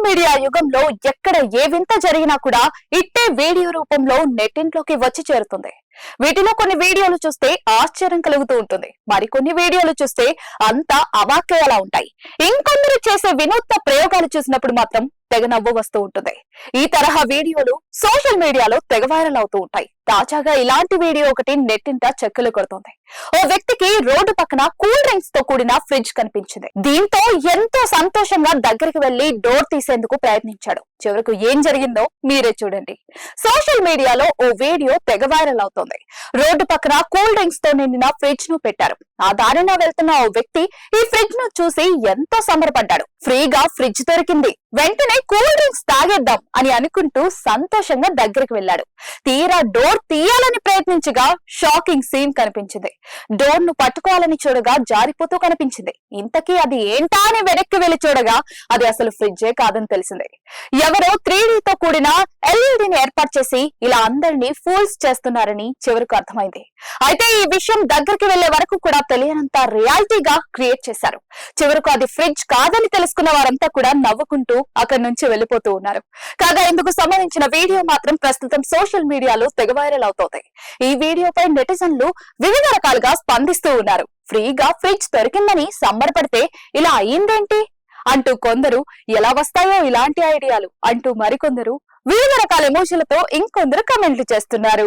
Social media యుగంలో ఎక్కడ ఏ వింత జరిగినా కూడా ఇట్టే వీడియో రూపంలో నెట్టింట్లోకి వచ్చి చేరుతుంది. వీటిలో కొన్ని వీడియోలు చూస్తే ఆశ్చర్యం కలుగుతూ ఉంటుంది. మరికొన్ని వీడియోలు చూస్తే అంతా అవాక్యలా ఉంటాయి. ఇంకొందరు చేసే వినూత్న ప్రయోగాలు చూసినప్పుడు మాత్రం తెగ నవ్వు వస్తూ ఉంటుంది. ఈ తరహా వీడియోలు సోషల్ మీడియాలో తెగ వైరల్ అవుతూ ఉంటాయి. తాజాగా ఇలాంటి వీడియో ఒకటి నెట్టింట చెక్కులు కొడుతుంది. ఓ వ్యక్తికి రోడ్డు పక్కన కూల్ డ్రింక్స్తో కూడిన ఫ్రిడ్జ్ కనిపించింది. దీంతో ఎంతో సంతోషంగా దగ్గరికి వెళ్ళి డోర్ తీసేందుకు ప్రయత్నించాడు. చివరకు ఏం జరిగిందో మీరే చూడండి. సోషల్ మీడియాలో ఓ వీడియో తెగ వైరల్ అవుతోంది రోడ్డు పక్కన కూల్ డ్రింక్స్తో నిండిన ఫ్రిడ్జ్ను పెట్టారు. ఆ దారిన వెళ్తున్న ఓ వ్యక్తి ఈ ఫ్రిడ్జ్ను చూసి ఎంతో సంబరపడ్డాడు. ఫ్రీగా ఫ్రిడ్జ్ దొరికింది. వెంటనే కూల్ డ్రింక్స్ తాగేద్దాం అని అనుకుంటూ సంతోషంగా దగ్గరికి వెళ్ళాడు. తీరా డోర్ తీయాలని ప్రయత్నించగా షాకింగ్ సీన్ కనిపించింది. డోర్ను పట్టుకోవాలని చూడగా జారిపోతూ కనిపించింది. ఇంతకీ అది ఏంటా అని వెనక్కి వెళ్ళి చూడగా అది అసలు ఫ్రిడ్జే కాదని తెలిసింది. ఎవరో త్రీ తో కూడిన ఎల్ఈడిని ఏర్పాటు చేసి ఇలా అందరినీ ఫూల్స్ చేస్తున్నారని చివరకు అర్థమైంది. అయితే ఈ విషయం దగ్గరికి వెళ్ళే వరకు కూడా తెలియనంత రియాలిటీగా క్రియేట్ చేశారు. చివరకు అది ఫ్రిడ్జ్ కాదని తెలుసుకున్న వారంతా కూడా నవ్వుకుంటూ అక్కడి నుంచి వెళ్ళిపోతూ ఉన్నారు. కాగా ఇందుకు సంబంధించిన వీడియో మాత్రం ప్రస్తుతం సోషల్ మీడియాలో తెగ వైరల్ అవుతోంది. ఈ వీడియోపై నెటిజన్లు వివిధ రకాలుగా స్పందిస్తూ ఉన్నారు. ఫ్రీగా ఫ్రిడ్జ్ దొరికిందని సంబరపడితే ఇలా అయిందేంటి? అంటూ కొందరు ఎలా వస్తాయో ఇలాంటి ఐడియాలు? అంటూ మరికొందరు వివిధ రకాల ఎమోషన్లతో ఇంకొందరు కమెంట్లు చేస్తున్నారు.